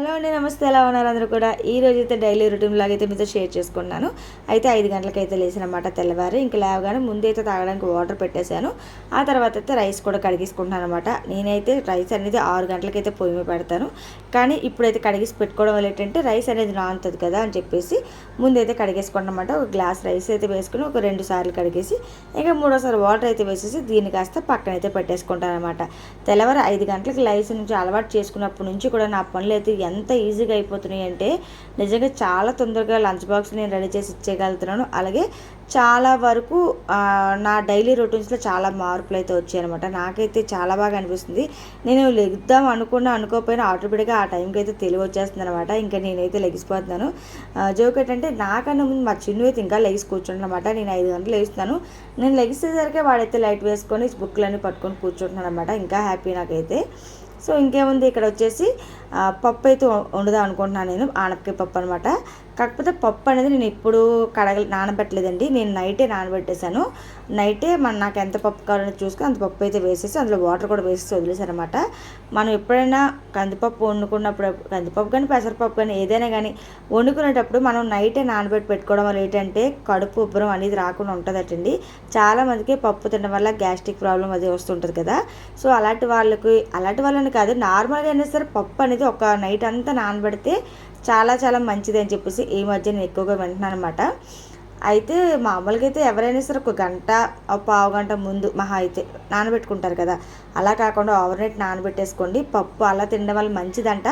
Hello అండి నమస్తే. ఎలా ఉన్నారు అందరూ కూడా? ఈ రోజు అయితే డైలీ రొటీన్ లాగా అయితే మీతో షేర్ చేసుకున్నాను. అయితే ఐదు గంటలకైతే లేచినమాట తెల్లవారు. ఇంకా లేవగానే ముందైతే తాగడానికి వాటర్ పెట్టేశాను. ఆ తర్వాత అయితే రైస్ కూడా కడిగేసుకుంటున్నాను అనమాట నేనైతే రైస్ అనేది ఆరు గంటలకైతే పొయ్యి పెడతాను. కానీ ఇప్పుడైతే కడిగేసి పెట్టుకోవడం వల్ల ఏంటంటే రైస్ అనేది నానుతుంది కదా అని చెప్పేసి ముందైతే కడిగేసుకుంటాం అనమాట ఒక గ్లాస్ రైస్ అయితే వేసుకుని ఒక రెండు సార్లు కడిగేసి ఇంకా మూడోసారి వాటర్ అయితే వేసేసి దీన్ని కాస్త పక్కన అయితే పెట్టేసుకుంటాను అనమాట తెల్లవారు ఐదు గంటలకు లైస్ నుంచి అలవాటు చేసుకున్నప్పటి నుంచి కూడా నా పనులు అయితే ఎంత ఈజీగా అయిపోతున్నాయి అంటే నిజంగా చాలా తొందరగా లంచ్ బాక్స్ నేను రెడీ చేసి ఇచ్చేయగలుగుతున్నాను. అలాగే చాలా వరకు నా డైలీ రొటీన్స్లో చాలా మార్పులు అయితే వచ్చాయి అనమాట నాకైతే చాలా బాగా అనిపిస్తుంది. నేను లెగుద్దాం అనుకున్నా అనుకోకపోయినా ఆటోమేటిక్గా ఆ టైంకి అయితే తెలివి వచ్చేస్తుంది అనమాట ఇంకా నేనైతే లెగిసిపోతున్నాను. జోక్ ఏంటంటే నాకన్నా ముందు మా చిన్ను అయితే ఇంకా లెగిసి కూర్చుంటున్నమాట నేను ఐదు గంటలు లేస్తున్నాను. నేను లెగిసేసరికి వాడైతే లైట్ వేసుకొని బుక్లన్నీ పట్టుకొని కూర్చుంటున్నాను అనమాట ఇంకా హ్యాపీ నాకైతే. సో ఇంకేముంది? ఇక్కడ వచ్చేసి పప్పు అయితే వండుదాం అనుకుంటున్నాను నేను ఆనపకాయ పప్పు అనమాట కాకపోతే పప్పు అనేది నేను ఇప్పుడు కడగ నానబెట్టలేదండి. నేను నైటే నానబెట్టేశాను. నైటే మన నాకు ఎంత పప్పు కావాలని చూసుకొని అంత పప్పు అయితే వేసేసి అందులో వాటర్ కూడా వేసేసి వదిలేసాను అనమాట మనం ఎప్పుడైనా కందిపప్పు వండుకున్నప్పుడు కందిపప్పు కానీ పెసరపప్పు కానీ ఏదైనా కానీ వండుకునేటప్పుడు మనం నైటే నానబెట్టి పెట్టుకోవడం వల్ల ఏంటంటే కడుపు ఉబ్బరం అనేది రాకుండా ఉంటుందటండి. చాలా మందికి పప్పు తినడం వల్ల గ్యాస్ట్రిక్ ప్రాబ్లం అది వస్తుంటుంది కదా. సో అలాంటి వాళ్ళకి అలాంటి వాళ్ళని కాదు నార్మల్గా అయినా సరే పప్పు అనేది ఒక నైట్ అంతా నానబెడితే చాలా చాలా మంచిది అని చెప్పేసి ఈ మధ్య నేను ఎక్కువగా వింటున్నాను అనమాట అయితే మామూలుగా అయితే ఎవరైనా సరే ఒక గంట ఒక పావు గంట ముందు మహా అయితే నానబెట్టుకుంటారు కదా. అలా కాకుండా ఓవర్ నైట్ నానబెట్టేసుకోండి. పప్పు అలా తినడం వల్ల మంచిదంట.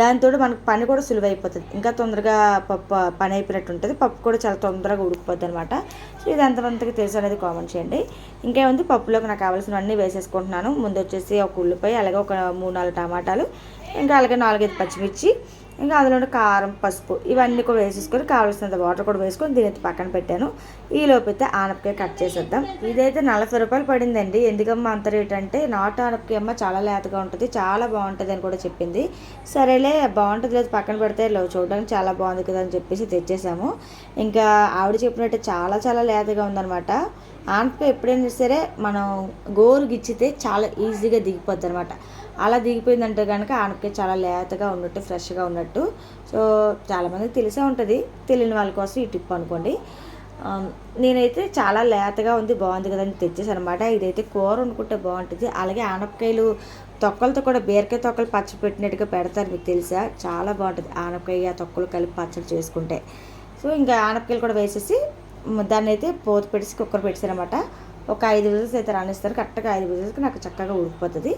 దాంతో మనకు పని కూడా సులువైపోతుంది. ఇంకా తొందరగా పప్పు పని అయిపోయినట్టు ఉంటుంది. పప్పు కూడా చాలా తొందరగా ఉడికిపోద్ది అనమాట సో ఇది ఎంతమందికి తెలుసు అనేది కామెంట్ చేయండి. ఇంకేముంది? పప్పులోకి నాకు కావాల్సినవన్నీ వేసేసుకుంటున్నాను. ముందు వచ్చేసి ఒక ఉల్లిపాయ అలాగే ఒక మూడు నాలుగు టమాటాలు ఇంకా అలాగే నాలుగైదు పచ్చిమిర్చి. ఇంకా అందులో కారం పసుపు ఇవన్నీ కూడా వేసేసుకొని కావాల్సినంత వాటర్ కూడా వేసుకొని దీని పక్కన పెట్టాను. ఈ లోపైతే ఆనపకాయ కట్ చేసేద్దాం. ఇదైతే నలభై రూపాయలు పడిందండి. ఎందుకమ్మా అంత రేట్ అంటే నాటు ఆనపకాయ అమ్మ చాలా లేతగా ఉంటుంది చాలా బాగుంటుంది అని కూడా చెప్పింది. సరేలే బాగుంటుంది లేదు పక్కన పెడితే చూడడానికి చాలా బాగుంది కదా అని చెప్పేసి తెచ్చేసాము. ఇంకా ఆవిడ చెప్పినట్టు చాలా చాలా లేతగా ఉందన్నమాట. ఆనపకాయ ఎప్పుడైనా సరే మనం గోరు గిచ్చితే చాలా ఈజీగా దిగిపోద్ది అనమాట అలా దిగిపోయిందంటే కనుక ఆనపకాయ చాలా లేతగా ఉన్నట్టు ఫ్రెష్గా ఉన్నట్టు. సో చాలామందికి తెలిసే ఉంటుంది. తెలియని వాళ్ళ కోసం ఈ టిప్ అనుకోండి. నేనైతే చాలా లేతగా ఉంది బాగుంది కదా అని అనమాట ఇదైతే కూర వండుకుంటే బాగుంటుంది. అలాగే ఆనపకాయలు తొక్కలతో కూడా బీరకాయ తొక్కలు పచ్చడి పెట్టినట్టుగా పెడతారు మీకు తెలుసా? చాలా బాగుంటుంది ఆనపకాయ తొక్కలు కలిపి పచ్చడి చేసుకుంటే. సో ఇంకా ఆనపకాయలు కూడా వేసేసి దాన్ని అయితే పోత పెట్టేసి కుక్కర్ పెట్టేసారనమాట ఒక ఐదు విజిల్స్ అయితే రానిస్తారు. కరెక్ట్గా ఐదు విజిల్స్కి నాకు చక్కగా ఉడికిపోతుంది.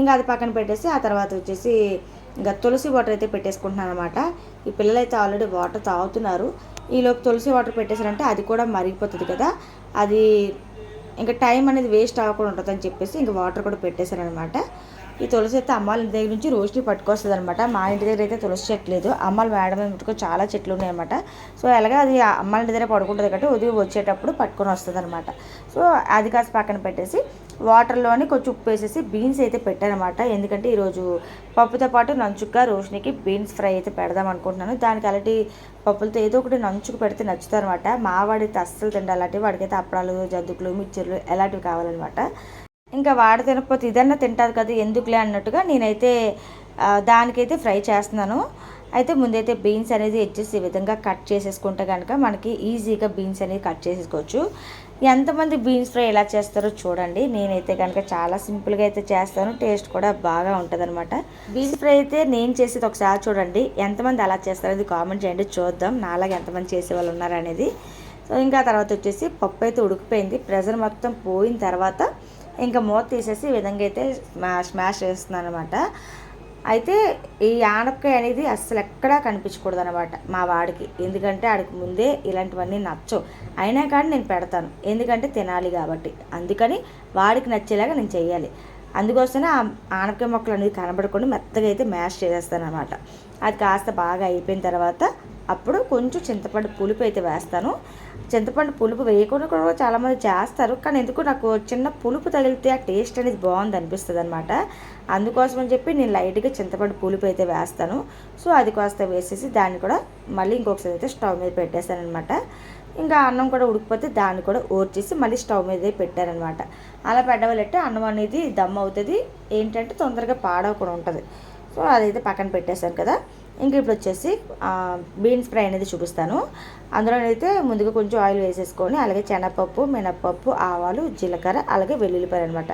ఇంకా అది పక్కన పెట్టేసి ఆ తర్వాత వచ్చేసి ఇంకా తులసి వాటర్ అయితే పెట్టేసుకుంటున్నాను అనమాట ఈ పిల్లలు అయితే ఆల్రెడీ వాటర్ తాగుతున్నారు. ఈలోపు తులసి వాటర్ పెట్టేసారంటే అది కూడా మరిగిపోతుంది కదా. అది ఇంకా టైం అనేది వేస్ట్ అవ్వకుండా ఉంటుందని చెప్పేసి ఇంకా వాటర్ కూడా పెట్టేశాను అనమాట ఈ తులసి అయితే అమ్మాళ్ళ ఇంటి దగ్గర నుంచి రోజుకి పట్టుకొస్తుంది అనమాట మా ఇంటి దగ్గర అయితే తులసి చెట్టు లేదు. అమ్మాళ్ళ మేడం ఇంటికి చాలా చెట్లు ఉన్నాయన్నమాట. సో అలాగే అది ఆ అమ్మాళ్ళ ఇంటి దగ్గర పడుకుంటుంది కాబట్టి ఉదయం వచ్చేటప్పుడు పట్టుకొని వస్తుంది అనమాట సో అది కాస్త పక్కన పెట్టేసి వాటర్లోనే కొంచెం ఉప్పు వేసేసి బీన్స్ అయితే పెట్టానమాట ఎందుకంటే ఈరోజు పప్పుతో పాటు నంచుగా రోషినికి బీన్స్ ఫ్రై అయితే పెడదాం అనుకుంటున్నాను. దానికి అలాంటి పప్పులతో ఏదో ఒకటి నంచుకు పెడితే నచ్చుతారు అనమాట మా వాడైతే అస్సలు తిండాలి అలాంటివి వాడికైతే అప్పడాలు జద్దుకులు మిక్చర్లు ఎలాంటివి కావాలన్నమాట. ఇంకా వాడు తినకపోతే ఇదన్నా తింటారు కదా ఎందుకులే అన్నట్టుగా నేనైతే దానికైతే ఫ్రై చేస్తున్నాను. అయితే ముందైతే బీన్స్ అనేది వచ్చేసి ఈ విధంగా కట్ చేసేసుకుంటే కనుక మనకి ఈజీగా బీన్స్ అనేది కట్ చేసేసుకోవచ్చు. ఎంతమంది బీన్స్ ఫ్రై ఎలా చేస్తారో చూడండి. నేనైతే కనుక చాలా సింపుల్గా అయితే చేస్తాను. టేస్ట్ కూడా బాగా ఉంటుంది అనమాట బీన్స్ ఫ్రై అయితే నేను చేసేది ఒకసారి చూడండి. ఎంతమంది అలా చేస్తారో అది కామెంట్ చేయండి. చూద్దాం నాలాగా ఎంతమంది చేసే వాళ్ళు ఉన్నారు అనేది. సో ఇంకా తర్వాత వచ్చేసి పప్పు అయితే ఉడికిపోయింది. ప్రెజర్ మొత్తం పోయిన తర్వాత ఇంకా మూత తీసేసి ఈ విధంగా అయితే స్మాష్ చేస్తున్నాను అనమాట అయితే ఈ ఆనపకాయ అనేది అస్సలు ఎక్కడా కనిపించకూడదు అనమాట మా వాడికి. ఎందుకంటే ఆడికి ముందే ఇలాంటివన్నీ నచ్చవు. అయినా కానీ నేను పెడతాను. ఎందుకంటే తినాలి కాబట్టి. అందుకని వాడికి నచ్చేలాగా నేను చేయాలి అందుకోసమే ఆ ఆనపకాయ మొక్కలు అనేది కనబడకుండా మెత్తగా అయితే మ్యాష్ చేసేస్తాను అనమాట అది కాస్త బాగా అయిపోయిన తర్వాత అప్పుడు కొంచెం చింతపండు పులుపు అయితే వేస్తాను. చింతపండు పులుపు వేయకుండా కూడా చాలామంది చేస్తారు. కానీ ఎందుకు నాకు చిన్న పులుపు తగిలితే ఆ టేస్ట్ అనేది బాగుంది అనిపిస్తుంది అనమాట అందుకోసం అని చెప్పి నేను లైట్గా చింతపండు పులుపు అయితే వేస్తాను. సో అది కాస్త వేసేసి దాన్ని కూడా మళ్ళీ ఇంకొకసారి అయితే స్టవ్ మీద పెట్టేస్తాను అనమాట ఇంకా అన్నం కూడా ఉడికిపోతే దాన్ని కూడా ఓర్చేసి మళ్ళీ స్టవ్ మీద పెట్టారనమాట అలా పెట్టవలంటే అన్నం అనేది దమ్ అవుతుంది. ఏంటంటే తొందరగా పాడవకుండా ఉంటుంది. సో అదైతే పక్కన పెట్టేశాను కదా. ఇంక ఇప్పుడు వచ్చేసి బీన్స్ ఫ్రై అనేది చూపిస్తాను. అందులోనైతే ముందుగా కొంచెం ఆయిల్ వేసేసుకొని అలాగే శనగపప్పు మినప్పప్పు ఆవాలు జీలకర్ర అలాగే వెల్లుల్లిపాయలు అనమాట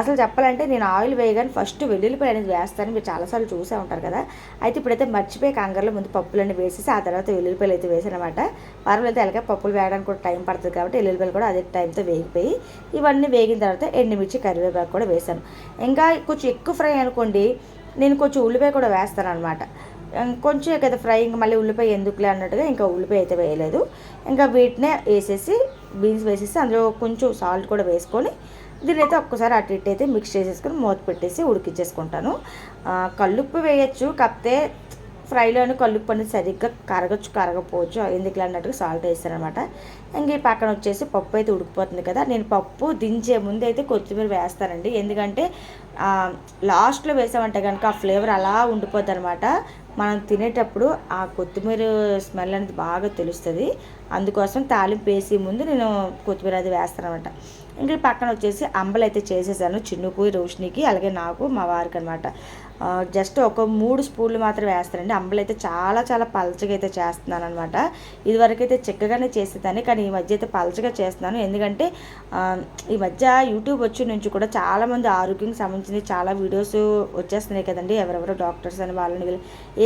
అసలు చెప్పాలంటే నేను ఆయిల్ వేయగానే ఫస్ట్ వెల్లుల్లిపాయ అనేది వేస్తాను. మీరు చాలాసార్లు చూసే ఉంటారు కదా. అయితే ఇప్పుడైతే మర్చిపోయి కంగారులో ముందు పప్పులన్నీ వేసేసి ఆ తర్వాత వెల్లుల్లిపాయలు అయితే వేసానమాట పర్వాలేదు అలాగే పప్పులు వేయడానికి కూడా టైం పడుతుంది కాబట్టి వెల్లుల్లిపాయలు కూడా అదే టైంతో వేగిపోయి ఇవన్నీ వేగిన తర్వాత ఎండుమిర్చి కరివేపాకు కూడా వేసాను ఇంకా కొంచెం ఎక్కువ ఫ్రై అనుకోండి నేను కొంచెం ఉల్లిపాయ కూడా వేస్తాను అనమాట కొంచెం కదా ఫ్రై ఇంకా మళ్ళీ ఉల్లిపాయ ఎందుకులే అన్నట్టుగా ఇంకా ఉల్లిపాయ అయితే వేయలేదు. ఇంకా వీటినే వేసేసి బీన్స్ వేసేసి అందులో కొంచెం సాల్ట్ కూడా వేసుకొని దీని అయితే ఒక్కసారి అటు ఇటు అయితే మిక్స్ చేసేసుకొని మూత పెట్టేసి ఉడికిచ్చేసుకుంటాను కల్లుప్పు వేయచ్చు కాకపోతే ఫ్రైలోని కల్లుప్పు సరిగ్గా కరగచ్చు కరగపోవచ్చు. ఎందుకు అన్నట్టుగా సాల్ట్ వేస్తారనమాట. ఇంక ఈ పక్కన వచ్చేసి పప్పు అయితే ఉడికిపోతుంది కదా. నేను పప్పు దించే ముందు అయితే కొత్తిమీర వేస్తానండి. ఎందుకంటే లాస్ట్లో వేసామంటే కనుక ఆ ఫ్లేవర్ అలా ఉండిపోద్ది అనమాట మనం తినేటప్పుడు ఆ కొత్తిమీర స్మెల్ అనేది బాగా తెలుస్తుంది. అందుకోసం తాలింపు వేసే ముందు నేను కొత్తిమీర అది వేస్తాను అనమాట ఇంకా పక్కన వచ్చేసి అంబలు అయితే చేసేసాను చిన్నుకు రోషినికి అలాగే నాకు మా వారికి అనమాట జస్ట్ ఒక మూడు స్పూన్లు మాత్రం వేస్తానండి. అంబలు అయితే చాలా చాలా పలచగా అయితే చేస్తున్నాను అనమాట ఇదివరకు అయితే చిక్కగానే చేసేదాన్ని కానీ ఈ మధ్య అయితే పలచగా చేస్తున్నాను. ఎందుకంటే ఈ మధ్య యూట్యూబ్ వచ్చి నుంచి కూడా చాలామంది ఆరోగ్యంకి సంబంధించిన చాలా వీడియోస్ వచ్చేస్తున్నాయి కదండి. ఎవరెవరో డాక్టర్స్ అని వాళ్ళని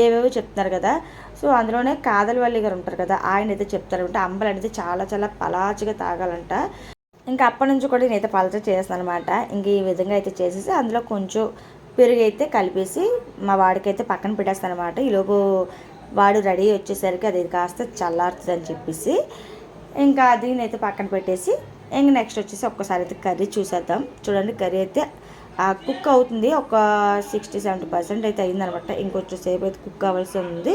ఏవేవో చెప్తున్నారు కదా. సో అందులోనే కాదలవల్లి గారు ఉంటారు కదా ఆయన అయితే చెప్తారంటే అంబలు అనేది చాలా చాలా పలాచగా తాగాలంట. ఇంకా అప్పటి నుంచి కూడా నేనైతే పలచ చేస్తాను అనమాట ఇంక ఈ విధంగా అయితే చేసేసి అందులో కొంచెం పెరుగు అయితే కలిపేసి మా వాడికైతే పక్కన పెట్టేస్తాను అనమాట ఈలోపు వాడు రెడీ వచ్చేసరికి అది కాస్త చల్లారుతుంది అని చెప్పేసి ఇంకా అది నేనైతే పక్కన పెట్టేసి ఇంక నెక్స్ట్ వచ్చేసి ఒక్కసారి అయితే కర్రీ చూసేద్దాం. చూడండి కర్రీ అయితే కుక్ అవుతుంది. ఒక సిక్స్టీ సెవెంటీ పర్సెంట్ అయితే అయిందనమాట ఇంకొంచెం సేపు అయితే కుక్ అవ్వాల్సి ఉంది.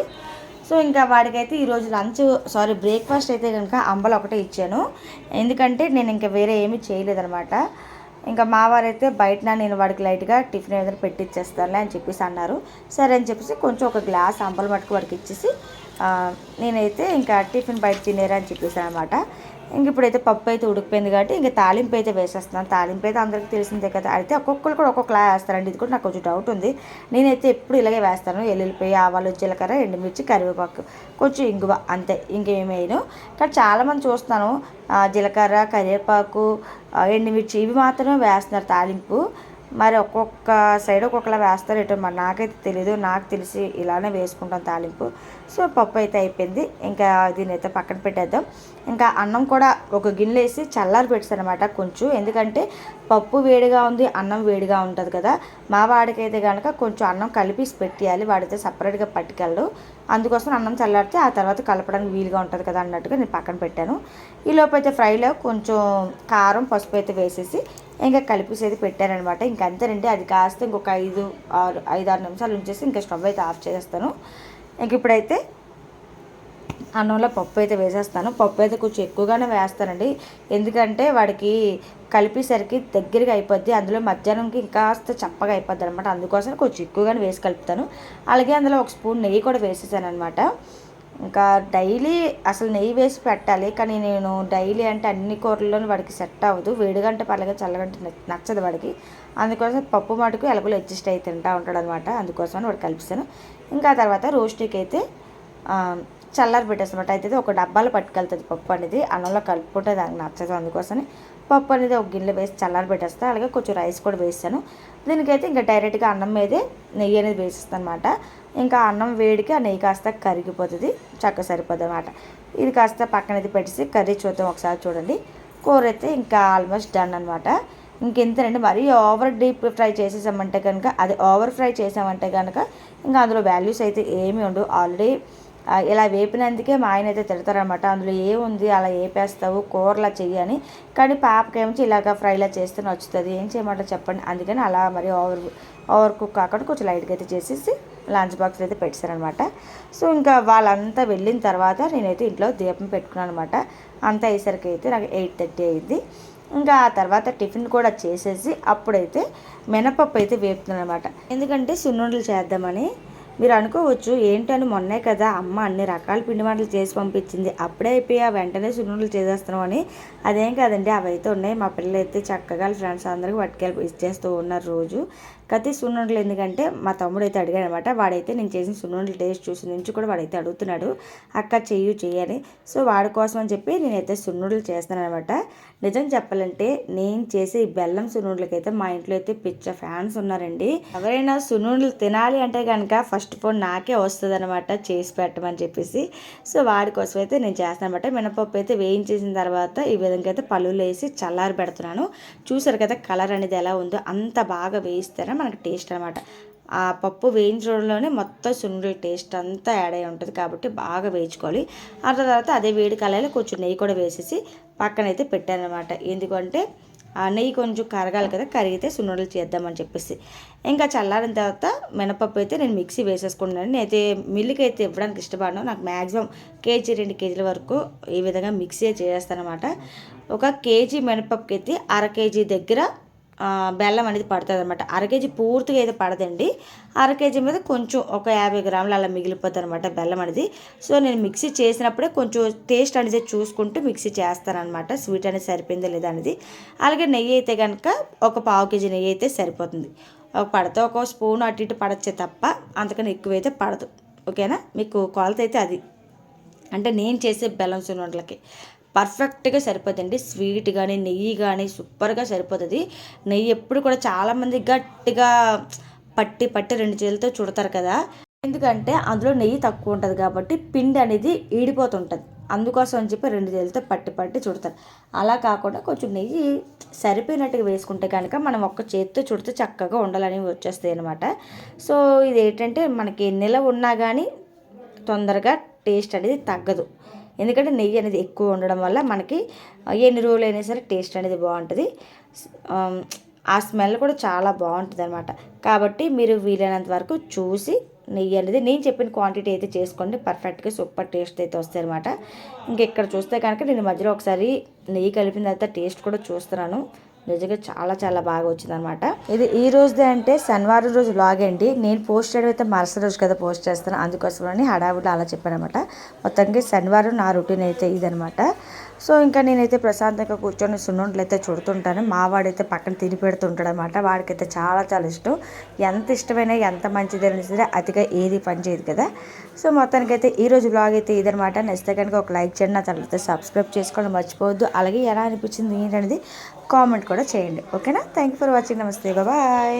సో ఇంకా వాడికైతే ఈరోజు లంచ్ సారీ బ్రేక్ఫాస్ట్ అయితే కనుక అంబలు ఒకటే ఇచ్చాను. ఎందుకంటే నేను ఇంకా వేరే ఏమీ చేయలేదనమాట ఇంకా మావారైతే బయట నేను వాడికి లైట్గా టిఫిన్ ఏదైనా పెట్టిచ్చేస్తానులే అని చెప్పేసి అన్నారు. సరే అని చెప్పేసి కొంచెం ఒక గ్లాస్ అంబలు మటుకు వాడికి ఇచ్చేసి నేనైతే ఇంకా టిఫిన్ బయట తినేరా అని చెప్పేసి అనమాట ఇంక ఇప్పుడైతే పప్పు అయితే ఉడికిపోయింది కాబట్టి ఇంకా తాలింపు అయితే వేసేస్తున్నాను. తాలింపు అయితే అందరికీ తెలిసిందే కదా. అయితే ఒక్కొక్కరు కూడా ఒక్కొక్కలా వేస్తారండి. ఇది కూడా నాకు కొంచెం డౌట్ ఉంది. నేనైతే ఎప్పుడు ఇలాగే వేస్తాను. ఎల్లుల్లిపోయి ఆవాలు జీలకర్ర ఎండుమిర్చి కరివేపాకు కొంచెం ఇంగువ అంతే. ఇంకేమేయను. కానీ చాలామంది చూస్తున్నాను జీలకర్ర కరివేపాకు ఎండుమిర్చి ఇవి మాత్రమే వేస్తున్నారు తాలింపు. మరి ఒక్కొక్క సైడ్ ఒక్కొక్కలా వేస్తారు ఇటు మరి నాకైతే తెలియదు నాకు తెలిసి ఇలానే వేసుకుంటాం తాలింపు. సో పప్పు అయితే అయిపోయింది. ఇంకా దీని అయితే పక్కన పెట్టేద్దాం. ఇంకా అన్నం కూడా ఒక గిన్నె వేసి చల్లారి పెట్టానమాట కొంచెం. ఎందుకంటే పప్పు వేడిగా ఉంది అన్నం వేడిగా ఉంటుంది కదా. మా వాడికైతే కనుక కొంచెం అన్నం కలిపి పెట్టేయాలి. వాడితే సపరేట్గా పట్టుకెళ్ళడు. అందుకోసం అన్నం చల్లారితే ఆ తర్వాత కలపడానికి వీలుగా ఉంటుంది కదా అన్నట్టుగా నేను పక్కన పెట్టాను. ఈ అయితే ఫ్రైలో కొంచెం కారం పసుపు అయితే వేసేసి ఇంకా కలిపేసి అయితే పెట్టానమాట ఇంక అంతేనండి అది కాస్త ఇంకొక ఐదు ఆరు ఐదు ఆరు నిమిషాలు ఉంచేసి ఇంకా స్టవ్ అయితే ఆఫ్ చేసేస్తాను. ఇంక ఇప్పుడైతే అన్నంలో పప్పు అయితే వేసేస్తాను. పప్పు అయితే కొంచెం ఎక్కువగానే వేస్తానండి. ఎందుకంటే వాడికి కలిపేసరికి దగ్గరగా అయిపోద్ది. అందులో మధ్యాహ్నంకి ఇంకాస్త చప్పగా అయిపోద్ది అనమాట అందుకోసం కొంచెం ఎక్కువగానే వేసి కలుపుతాను. అలాగే అందులో ఒక స్పూన్ నెయ్యి కూడా వేసేసాను అనమాట ఇంకా డైలీ అసలు నెయ్యి వేసి పెట్టాలి కానీ నేను డైలీ అంటే అన్ని కూరల్లోనూ వాడికి సెట్ అవ్వదు. వేడిగంటే పర్లేదు చల్లగంటే నచ్చదు వాడికి. అందుకోసం పప్పు మటుకు ఎలకలు అడ్జస్ట్ అయి తింటా ఉంటాడు అనమాట అందుకోసం వాడు కలిపిస్తాను. ఇంకా తర్వాత రోస్టీకి అయితే చల్లారి పెట్టేస్తామాట అయితే ఒక డబ్బాలో పట్టుకెళ్తుంది పప్పు అనేది. అన్నంలో కలుపుకుంటే దానికి నచ్చదు. అందుకోసమే పప్పు అనేది ఒక గిన్నెలో వేసి చల్లారి పెట్టేస్తాను అలాగే కొంచెం రైస్ కూడా వేస్తాను. దీనికైతే ఇంకా డైరెక్ట్గా అన్నం మీదే నెయ్యి అనేది వేసిస్తాను అనమాట ఇంకా అన్నం వేడికి ఆ నెయ్యి కాస్త కరిగిపోతుంది. చక్క సరిపోద్ది అనమాట ఇది కాస్త పక్కనది పెట్టేసి కర్రీ చూద్దాం ఒకసారి చూడండి. కూర అయితే ఇంకా ఆల్మోస్ట్ డన్ అనమాట ఇంకెంతనండి మరీ ఓవర్ డీప్ ఫ్రై చేసేసామంటే కనుక అది ఓవర్ ఫ్రై చేసామంటే కనుక ఇంకా అందులో వాల్యూస్ అయితే ఏమి ఉండవు. ఆల్రెడీ ఇలా వేపినందుకే మా ఆయన అయితే తిడతారనమాట అందులో ఏముంది అలా వేపేస్తావు కూరలా చెయ్యని కానీ పాపకేమో ఇలాగ ఫ్రైలా చేస్తే నచ్చుతుంది. ఏం చేయమంటారు చెప్పండి. అందుకని అలా మరి ఓవర్ ఓవర్ కుక్ కాకుండా కొంచెం లైట్గా అయితే చేసేసి లంచ్ బాక్స్ అయితే పెట్టారనమాట. సో ఇంకా వాళ్ళంతా వెళ్ళిన తర్వాత నేనైతే ఇంట్లో దీపం పెట్టుకున్నాను అనమాట. అంతా అయ్యేసరికి అయితే నాకు ఎయిట్ థర్టీ అయింది. ఇంకా ఆ తర్వాత టిఫిన్ కూడా చేసేసి అప్పుడైతే మినపప్పు అయితే వేపుతున్నాను అనమాట. ఎందుకంటే సున్నుండలు చేద్దామని మీరు అనుకోవచ్చు ఏంటని మొన్నే కదా అమ్మ అన్ని రకాల పిండి వంటలు చేసి పంపించింది. అప్పుడే అయిపోయా వెంటనే సున్నుండలు చేసేస్తున్నాం అని. అదేం కాదండి అవి అయితే ఉన్నాయి. మా పిల్లలు అయితే చక్కగా ఫ్రెండ్స్ అందరికీ పట్టుకెళ్ళి ఇచ్చేస్తూ ఉన్నారు రోజు. కత్తి సున్నుండలు ఎందుకంటే మా తమ్ముడు అయితే అడిగాడు అనమాట వాడైతే నేను చేసిన సున్నుండలు టేస్ట్ చూసి నుంచి కూడా వాడైతే అడుగుతున్నాడు అక్క చెయ్యు చెయ్యని. సో వాడి కోసం అని చెప్పి నేనైతే సున్నుండలు చేస్తానమాట నిజం చెప్పాలంటే నేను చేసే ఈ బెల్లం సున్నుండలకైతే మా ఇంట్లో అయితే పిచ్చ ఫ్యాన్స్ ఉన్నారండి. ఎవరైనా సున్నుండలు తినాలి అంటే కనుక ఫస్ట్ ఫోన్ నాకే వస్తుంది అనమాట చేసి పెట్టమని చెప్పేసి. సో వాడి కోసం అయితే నేను చేస్తాను అనమాట మినపప్పు అయితే వేయించేసిన తర్వాత ఈ విధంగా అయితే పళ్ళు వేసి చల్లారి పెడుతున్నాను. చూసారు కదా కలర్ అనేది ఎలా ఉందో అంత బాగా వేయిస్తారు మనకి టేస్ట్ అనమాట ఆ పప్పు వేయించడంలోనే మొత్తం సున్నుడి టేస్ట్ అంతా యాడ్ అయి ఉంటుంది కాబట్టి బాగా వేయించుకోవాలి. ఆ తర్వాత అదే వేడి కళాయిలో కొంచెం నెయ్యి కూడా వేసేసి పక్కనైతే పెట్టాను అనమాట ఎందుకంటే ఆ నెయ్యి కొంచెం కరగాలి కదా కరిగితే సున్నుండలు చేద్దామని చెప్పేసి. ఇంకా చల్లారిన తర్వాత మినపప్పు అయితే నేను మిక్సీ వేసేసుకున్నాను నేనైతే మిల్లుకి అయితే ఇవ్వడానికి ఇష్టపడను. నాకు మ్యాక్సిమం కేజీ రెండు కేజీల వరకు ఈ విధంగా మిక్సీ చేస్తానమాట ఒక కేజీ మినపప్పుకి అయితే అర కేజీ దగ్గర బెల్లం అనేది పడుతుంది అనమాట అర కేజీ పూర్తిగా అయితే పడదండి. అర కేజీ మీద కొంచెం ఒక యాభై గ్రాములు అలా మిగిలిపోతుంది అనమాట బెల్లం అనేది. సో నేను మిక్సీ చేసినప్పుడే కొంచెం టేస్ట్ అనేది చూసుకుంటూ మిక్సీ చేస్తానమాట స్వీట్ అనేది సరిపోయిందా లేదా అనేది. అలాగే నెయ్యి అయితే కనుక ఒక పావు కేజీ నెయ్యి అయితే సరిపోతుంది. ఒక పడితే ఒక స్పూన్ అటు ఇటు పడచ్చే తప్ప అంతకన్నా ఎక్కువైతే పడదు. ఓకేనా? మీకు కొలత అయితే అది. అంటే నేను చేసే బెల్లం సున్నుండలకి. పర్ఫెక్ట్గా సరిపోతుంది స్వీట్ కానీ నెయ్యి కానీ సూపర్గా సరిపోతుంది. నెయ్యి ఎప్పుడు కూడా చాలామంది గట్టిగా పట్టి పట్టి రెండు చేతులతో చుడతారు కదా. ఎందుకంటే అందులో నెయ్యి తక్కువ ఉంటుంది కాబట్టి పిండి అనేది ఈడిపోతుంటుంది. అందుకోసం అని చెప్పి రెండు చేతులతో పట్టి పట్టి చుడతారు. అలా కాకుండా కొంచెం నెయ్యి సరిపోయినట్టుగా వేసుకుంటే కనుక మనం ఒక్క చేతితో చుడితే చక్కగా ఉండాలనేవి వచ్చేస్తాయి అనమాట సో ఇది ఏంటంటే మనకి నెల ఉన్నా కానీ తొందరగా టేస్ట్ అనేది తగ్గదు. ఎందుకంటే నెయ్యి అనేది ఎక్కువ ఉండడం వల్ల మనకి ఎన్ని రోజులు అయినా సరే టేస్ట్ అనేది బాగుంటుంది. ఆ స్మెల్ కూడా చాలా బాగుంటుంది అనమాట కాబట్టి మీరు వీలైనంత వరకు చూసి నెయ్యి అనేది నేను చెప్పిన క్వాంటిటీ అయితే చేసుకోండి. పర్ఫెక్ట్గా సూపర్ టేస్ట్ అయితే వస్తాయి అనమాట ఇంకా ఇక్కడ చూస్తే కనుక నేను మధ్యలో ఒకసారి నెయ్యి కలిపిన తర్వాత టేస్ట్ కూడా చూస్తున్నాను. నిజంగా చాలా చాలా బాగా వచ్చిందనమాట ఇది ఈ రోజుదే అంటే శనివారం రోజు లాగ్ అండి నేను పోస్ట్ చేయడం అయితే మరుసటి రోజు కదా పోస్ట్ చేస్తాను. అందుకోసమని హడావుడిలో అలా చెప్పానమాట మొత్తంగా శనివారం నా రొటీన్ అయితే ఇదనమాట సో ఇంకా నేనైతే ప్రశాంతంగా కూర్చొని సున్నుండలు అయితే చుడుతుంటాను. మా వాడైతే పక్కన తిని పెడుతుంటాడు అనమాట వాడికైతే చాలా చాలా ఇష్టం. ఎంత ఇష్టమైనా ఎంత మంచిదైనా సరే అతిగా ఏది పని చేయదు కదా. సో మొత్తానికైతే ఈ రోజు బ్లాగ్ అయితే ఇదనమాట. నచ్చితే కనుక ఒక లైక్ చేయండి. నా తర్వాత సబ్స్క్రైబ్ చేసుకోవడం మర్చిపోవద్దు. అలాగే ఎలా అనిపించింది ఏంటనేది కామెంట్ కూడా చేయండి. ఓకేనా? Thank you for watching. నమస్తే. బాయ్.